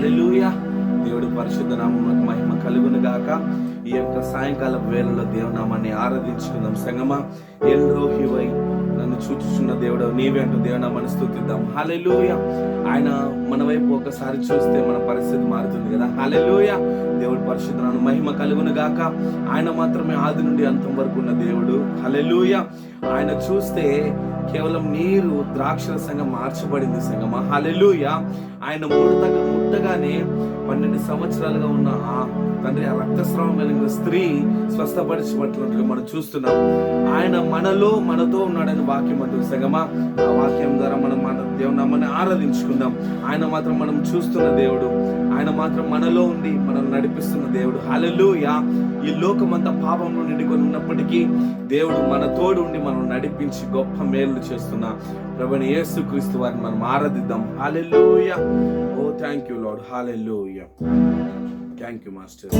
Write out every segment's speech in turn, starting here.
Hallelujah దేవుడు పరిశుద్ధ నామకు మహిమ కలుగును గాక. ఈ యొక్క సాయంకాల వేళలో దేవునామాన్ని ఆరాధించుకుందాం సంగమా. ఎల్రో హివై నన్ను చూచుచున్న దేవుడు నీవే అంటూ దేవునామాన్ని స్థుతిద్దాం హలెలూయ ఆయన మన వైపు ఒకసారి చూస్తే మన పరిస్థితి మారుతుంది కదా. హలెలూయ దేవుడు పరిశుద్ధనాను మహిమ కలుగును గాక. ఆయన మాత్రమే ఆది నుండి అంతం వరకు ఉన్న దేవుడు. హలెలూయ ఆయన చూస్తే కేవలం నీరు ద్రాక్షరసంగా మార్చబడింది సంగమా. హలెలూయ ఆయన ముడతగా ముట్టగానే పన్నెండు సంవత్సరాలుగా ఉన్న ఆ తండ్రి ఆ రక్తస్రావం కలిగిన స్త్రీ స్వస్థపరిచినట్లుగా మనం చూస్తున్నాం. ఆయన మనలో మనతో ఉన్నాడని వాక్యం అంటుంది. సగమా ఆ వాక్యం ద్వారా మనం మన దేవుని ఆరాధించుకుందాం. ఆయన మాత్రం మనం చూస్తున్న దేవుడు. ఆయన మాత్రం మనలో ఉండి మనం నడిపిస్తున్న దేవుడు. హలలుయా ఈ లోకమంతా పాపంలో నిండుకొని ఉన్నప్పటికీ దేవుడు మన తోడు ఉండి మనం నడిపించి గొప్ప మేలు చేస్తున్న ప్రభుని యేసు క్రీస్తు వారిని మనం ఆరాధిద్దాం. Hallelujah oh thank you lord hallelujah thank you master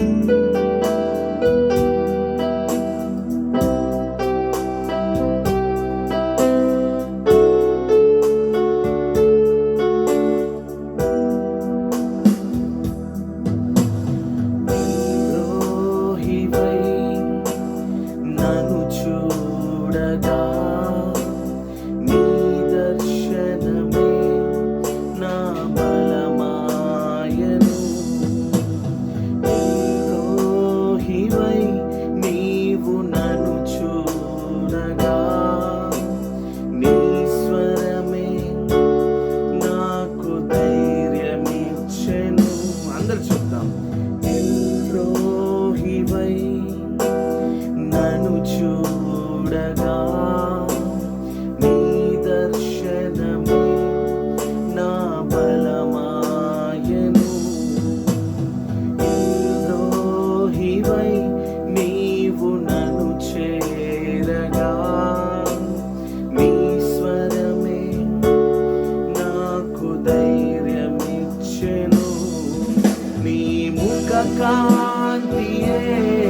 On the be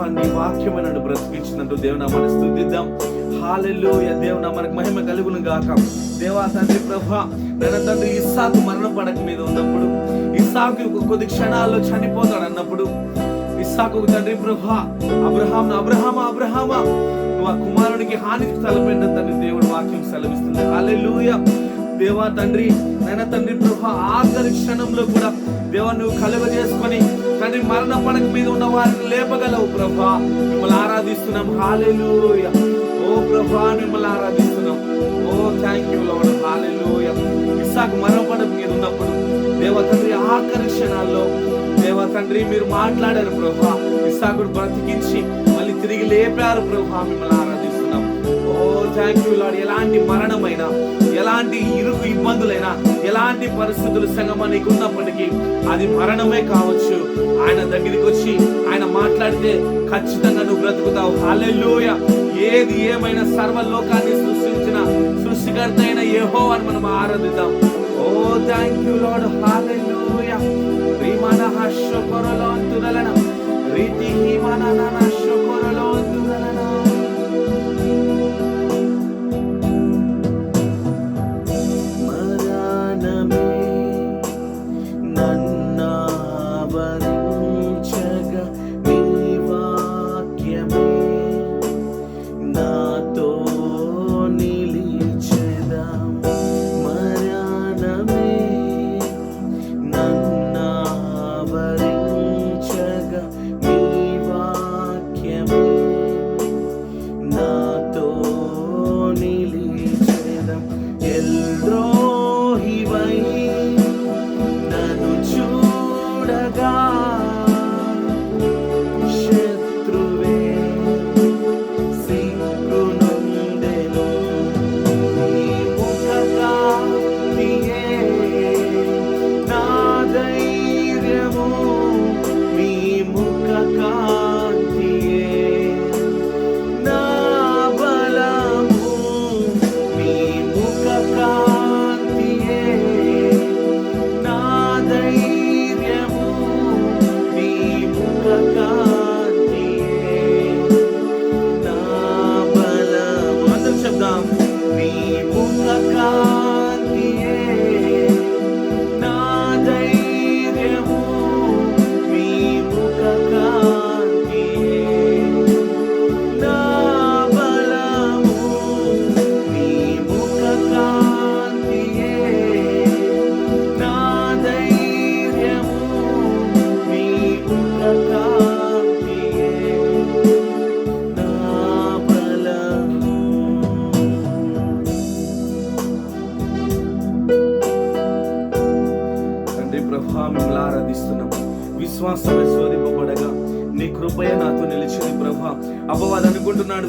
ప్రభా నీ వాక్యమే నన్ను బ్రతికించినట్టు దేవుని మనం స్థుతిద్దాం హాలెల్లో దేవున మనకు మహిమ కలుగును గాక. దేవా తండ్రి ప్రభా తన తండ్రి ఇస్సాకు మరణ పడక మీద ఉన్నప్పుడు ఇస్సాకు కొద్ది క్షణాల్లో చనిపోతాడు అన్నప్పుడు ఇస్సాకు తండ్రి ప్రభా అబ్రహాం అబ్రహామ అబ్రహామ కుమారునికి హానికి తలపెట్ట తండ్రి దేవుడు వాక్యం సెలవిస్తుంది. హాలెలుయా దేవా తండ్రి నైనా తండ్రి ప్రభు ఆఖరి క్షణంలో కూడా దేవా నువ్వు కలుగ చేసుకొని తండ్రి మరణ పడక మీద ఉన్న వారిని లేపగలవు ప్రభా. మిమ్మల్ని ఆరాధిస్తున్నాం. హాలేలుయ ఓ ప్రభా మిమ్మల్ని ఆరాధిస్తున్నాం. Oh thank you lord hallelujah ఇస్సాకు మరణ పడక మీద ఉన్నప్పుడు దేవ తండ్రి ఆఖరి క్షణాల్లో దేవ తండ్రి మీరు మాట్లాడారు ప్రభా. ఇసాకుడు బ్రతికించి మళ్ళీ తిరిగి లేపారు ప్రభా మిమ్మల్ని ఆరాధి ఓ థ్యాంక్ యూ లాడ్ ఎలాంటి మరణమైనా ఎలాంటి ఇరుకు ఇబ్బందులైనా ఎలాంటి పరిస్థితులు సంగమా నీకు ఉన్నప్పటికీ అది మరణమే కావచ్చు. ఆయన దగ్గరికి వచ్చి ఆయన మాట్లాడితే ఖచ్చితంగా నువ్వు బ్రతుకుతావు. హాలెల్లోయ ఏది ఏమైనా సర్వలోకాన్ని సృష్టించిన సృష్టికర్త అయిన ఏహో అని మనం ఆరాధిద్దాం. Oh, oh thank you lord hallelujah రీమాన హర్షకొరలో అంతుదలన రీతి హీమాన హర్షకొరలో అంతుదలన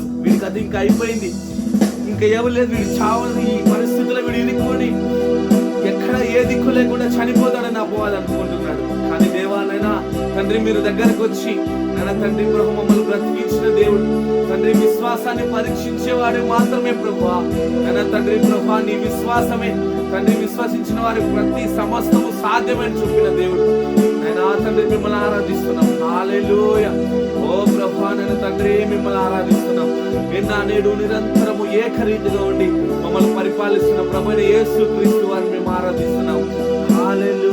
అనుకుంటున్నాడు వీడికి అది ఇంకా అయిపోయింది. ఇంకా ఎవరు లేదు వీడు చావని ఈ పరిస్థితుల్లో వీడు ఇరుక్కొని ఎక్కడ ఏ దిక్కు లేకుండా చనిపోతాడని అపవాది అనుకుంటున్నాడు. కానీ దేవాలైనా తండ్రి మీరు దగ్గరకు వచ్చి నా తండ్రి ప్రభు మమ్మల్ని బ్రతికించిన దేవుడు. తండ్రి విశ్వాసాన్ని పరీక్షించేవాడు మాత్రమే ప్రభా. నా తండ్రి ప్రభా నీ విశ్వాసమే. తండ్రి విశ్వసించిన వారి ప్రతి సమస్తము సాధ్యమని చూపిన దేవుడు. నేను తండ్రి మిమ్మల్ని ఆరాధిస్తున్నాం. హాలేలోయ. ఓ ప్రభా నేను తండ్రి మిమ్మల్ని ఆరాధిస్తున్నాం. నిన్న నేడు నిరంతరము ఏకరీతిగా ఉండి మమ్మల్ని పరిపాలిస్తున్న ప్రభుని యేసు క్రీస్తు వారిని మేము ఆరాధిస్తున్నాం. హాలేలు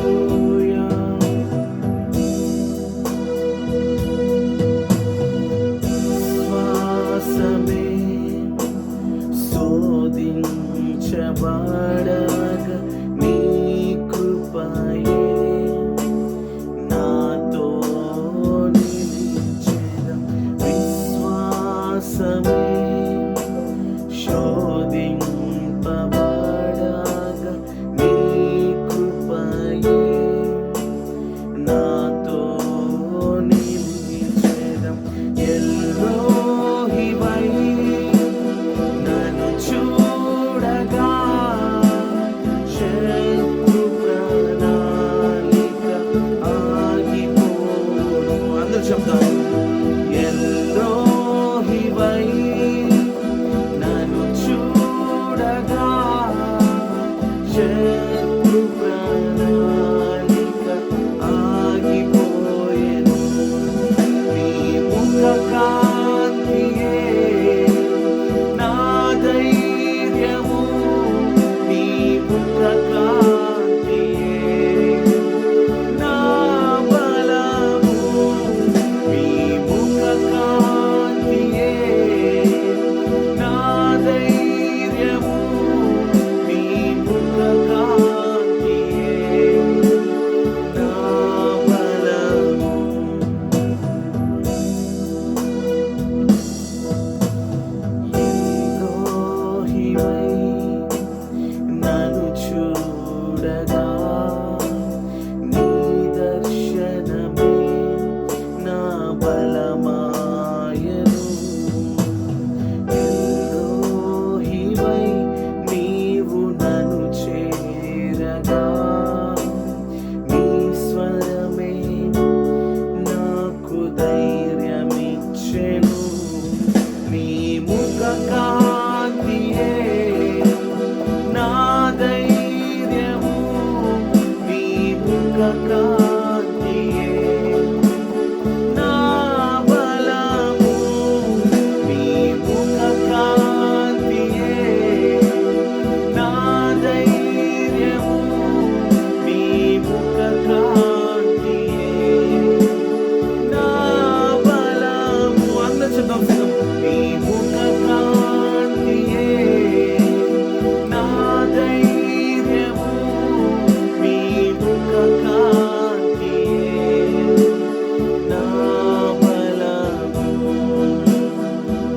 Thank you. Hanggang